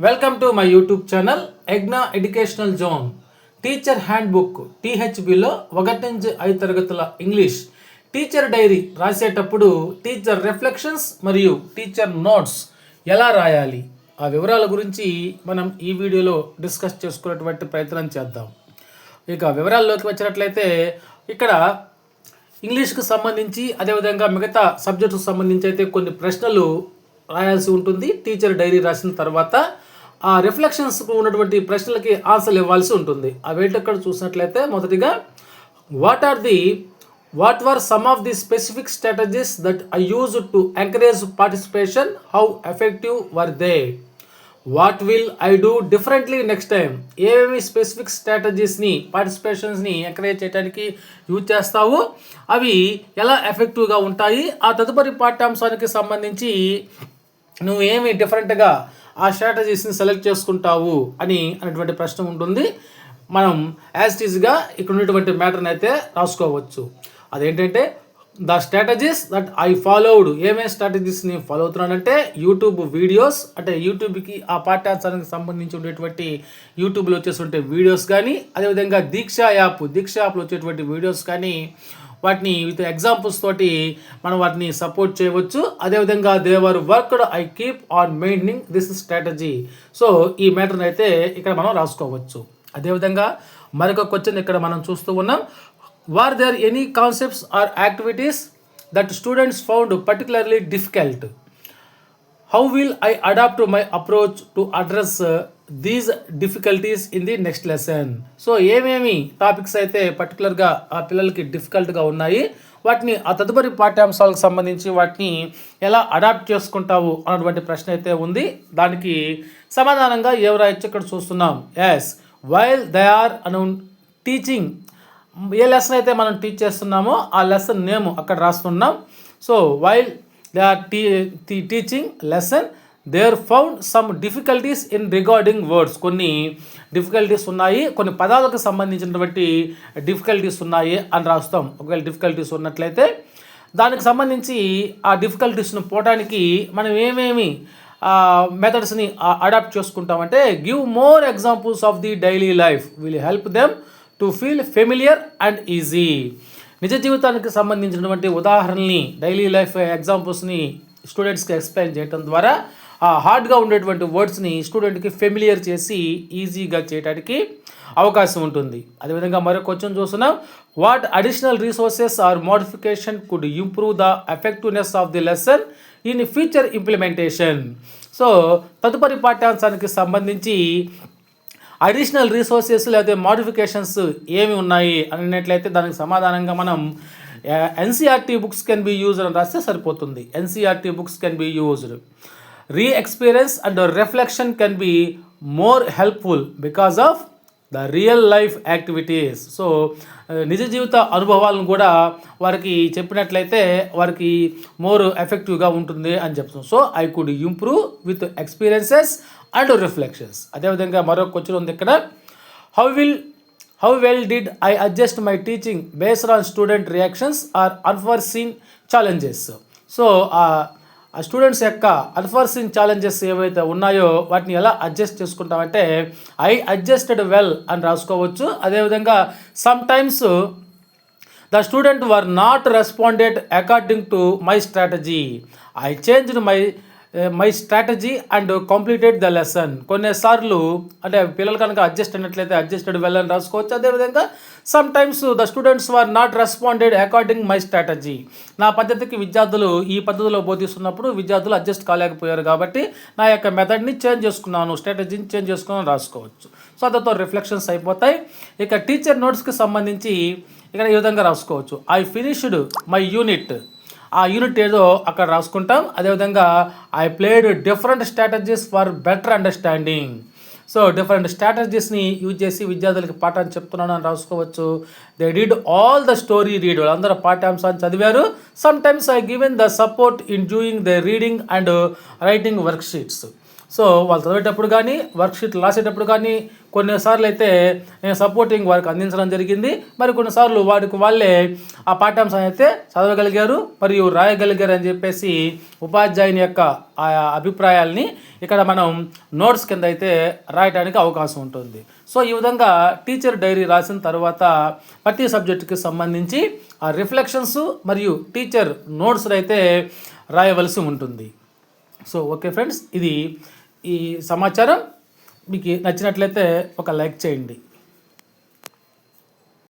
Welcome to my YouTube channel ఎగ్నా educational zone teacher hand book టీహెచ్బిలో ఒకటి నుంచి ఐదు తరగతుల ఇంగ్లీష్ టీచర్ డైరీ రాసేటప్పుడు టీచర్ రిఫ్లెక్షన్స్ మరియు టీచర్ నోట్స్ ఎలా రాయాలి? ఆ వివరాల గురించి మనం ఈ వీడియోలో డిస్కస్ చేసుకునేటువంటి ప్రయత్నం చేద్దాం. ఇక వివరాల్లోకి వచ్చినట్లయితే ఇక్కడ ఇంగ్లీష్కి సంబంధించి అదేవిధంగా మిగతా సబ్జెక్టుకు సంబంధించి అయితే కొన్ని ప్రశ్నలు రాయాల్సి ఉంటుంది. టీచర్ డైరీ రాసిన తర్వాత ఆ రిఫ్లెక్షన్స్కు ఉన్నటువంటి ప్రశ్నలకి ఆన్సర్లు ఇవ్వాల్సి ఉంటుంది. అవేంటి అక్కడ చూసినట్లయితే మొదటిగా what are the what were some of the specific strategies that I use to encourage participation how effective were they what will I do differently next time ఏమేమి స్పెసిఫిక్ స్ట్రాటజీస్ని పార్టిసిపేషన్స్ని ఎంకరేజ్ చేయడానికి యూజ్ చేస్తావు? అవి ఎలా ఎఫెక్టివ్గా ఉంటాయి? ఆ తదుపరి పాఠ్యాంశానికి సంబంధించి నువ్వు ఏమి డిఫరెంట్గా ఆ స్ట్రాటజీస్ని సెలెక్ట్ చేసుకుంటావు అని అనేటువంటి ప్రశ్న ఉంటుంది. మనం యాజ్ ఈజ్గా ఇక్కడ ఉన్నటువంటి మ్యాటర్ని అయితే రాసుకోవచ్చు. అదేంటంటే the strategies that I followed ఏమేమి స్ట్రాటజీస్ని ఫాలో అవుతున్నానంటే యూట్యూబ్ వీడియోస్ అంటే యూట్యూబ్కి ఆ పాఠ్యాంశానికి సంబంధించి ఉండేటువంటి యూట్యూబ్లో వచ్చేసి ఉండే వీడియోస్ కానీ అదేవిధంగా దీక్ష యాప్ దీక్ష యాప్లో వచ్చేటువంటి వీడియోస్ కానీ వాటిని విత్ ఎగ్జాంపుల్స్ తోటి మనం వాటిని సపోర్ట్ చేయవచ్చు. అదేవిధంగా they were worked I keep on maintaining this strategy so ఈ మ్యాటర్ని అయితే ఇక్కడ మనం రాసుకోవచ్చు. అదేవిధంగా మరొక క్వశ్చన్ ఇక్కడ మనం చూస్తూ ఉన్నాం. Were there any concepts or activities that students found particularly difficult how will I adapt my approach to address these difficulties in the next lesson so ఏమేమి టాపిక్స్ అయితే పర్టికులర్గా ఆ పిల్లలకి డిఫికల్ట్గా ఉన్నాయి వాటిని ఆ తదుపరి పాఠ్యాంశాలకు సంబంధించి వాటిని ఎలా అడాప్ట్ చేసుకుంటావు అన్నటువంటి ప్రశ్న అయితే ఉంది. దానికి సమాధానంగా ఎవరైతే ఇక్కడ చూస్తున్నాం. ఎస్ వైల్ దే ఆర్ అను టీచింగ్ ఏ లెసన్ అయితే మనం టీచ్ చేస్తున్నామో ఆ లెసన్ నేమ్ అక్కడ రాస్తున్నాం. So while they are tea teaching lesson there found some difficulties in regarding words కొన్ని డిఫికల్టీస్ ఉన్నాయి కొన్ని పదాలకు సంబంధించినటువంటి డిఫికల్టీస్ ఉన్నాయి అని రాస్తాం. ఒకవేళ డిఫికల్టీస్ ఉన్నట్లయితే దానికి సంబంధించి ఆ డిఫికల్టీస్ను పోవడానికి మనం ఏమేమి మెథడ్స్ని adapt చేసుకుంటామంటే give more examples of the daily life will help them to feel familiar and easy నిజ జీవితానికి సంబంధించినటువంటి ఉదాహరణని డైలీ లైఫ్ ఎగ్జాంపుల్స్ని స్టూడెంట్స్కి ఎక్స్ప్లెయిన్ చేయడం ద్వారా ఆ హార్డ్గా ఉండేటువంటి వర్డ్స్ని స్టూడెంట్కి ఫెమిలియర్ చేసి ఈజీగా చేయడానికి అవకాశం ఉంటుంది. అదేవిధంగా మరొక క్వశ్చన్ చూస్తున్నాం. What additional resources or modification could improve the effectiveness of the lesson in future implementation so తదుపరి పాఠ్యాంశానికి సంబంధించి అడిషనల్ రీసోర్సెస్ లేకపోతే మోడిఫికేషన్స్ ఏమి ఉన్నాయి అన్నట్లయితే దానికి సమాధానంగా మనం NCERT books can be used అని రాస్తే సరిపోతుంది. NCERT books can be used re experience and reflection can be more helpful because of the real life activities so నిజ జీవిత అనుభవాలను కూడా వారికి చెప్పినట్లయితే వారికి మోర్ ఎఫెక్టివ్గా ఉంటుంది అని చెప్తున్నాం. So I could improve with experiences and reflections అదేవిధంగా మరొక క్వశ్చన్ ఉంది ఇక్కడ. How will how well did I adjust my teaching based on student reactions or unforeseen challenges so ఆ స్టూడెంట్స్ యొక్క అన్ఫర్సీన్ ఛాలెంజెస్ ఏవైతే ఉన్నాయో వాటిని ఎలా అడ్జస్ట్ చేసుకుంటామంటే ఐ అడ్జస్టెడ్ వెల్ అని రాసుకోవచ్చు. అదేవిధంగా sometimes the student were not responded according to my strategy I changed my my strategy and completed the lesson కొన్నిసార్లు అంటే పిల్లలు కనుక అడ్జస్ట్ అయినట్లయితే అడ్జస్టెడ్ వెల్ అని రాసుకోవచ్చు. అదేవిధంగా sometimes the students were not responded according my strategy నా పద్ధతికి విద్యార్థులు ఈ పద్ధతిలో బోధిస్తున్నప్పుడు విద్యార్థులు అడ్జస్ట్ కాలేకపోయారు కాబట్టి నా యొక్క మెథడ్ని చేంజ్ చేసుకున్నాను స్ట్రాటజీని చేంజ్ చేసుకున్నాను రాసుకోవచ్చు. సో దాంతో రిఫ్లెక్షన్స్ అయిపోతాయి. ఇక టీచర్ నోట్స్కి సంబంధించి ఇక్కడ ఈ విధంగా రాసుకోవచ్చు. ఐ ఫినిష్డ్ మై యూనిట్ ఆ యూనిట్ ఏదో అక్కడ రాసుకుంటాం. అదేవిధంగా I played different strategies for better understanding so different స్ట్రాటజీస్ని use చేసి విద్యార్థులకి పాఠాన్ని చెప్తున్నాను అని రాసుకోవచ్చు. They did all the story read వాళ్ళందరూ పాఠ్యాంశాన్ని చదివారు. Sometimes I given the support in doing the reading and writing worksheets so వాళ్ళు చదివేటప్పుడు కానీ వర్క్షీట్లు రాసేటప్పుడు కానీ కొన్నిసార్లు అయితే నేను సపోర్టింగ్ వారికి అందించడం జరిగింది. మరి కొన్నిసార్లు వారికి వాళ్ళే ఆ పాఠ్యాంశాన్ని అయితే చదవగలిగారు మరియు రాయగలిగారు అని చెప్పేసి ఉపాధ్యాయుని యొక్క ఆ అభిప్రాయాల్ని ఇక్కడ మనం నోట్స్ కింద అయితే రాయడానికి అవకాశం ఉంటుంది. సో ఈ విధంగా టీచర్ డైరీ రాసిన తర్వాత ప్రతి సబ్జెక్టుకి సంబంధించి ఆ రిఫ్లెక్షన్స్ మరియు టీచర్ నోట్స్ అయితే రాయవలసి ఉంటుంది. సో ఓకే ఫ్రెండ్స్ ఇది ఈ సమాచారం మీకు నచ్చినట్లయితే ఒక లైక్ చేయండి.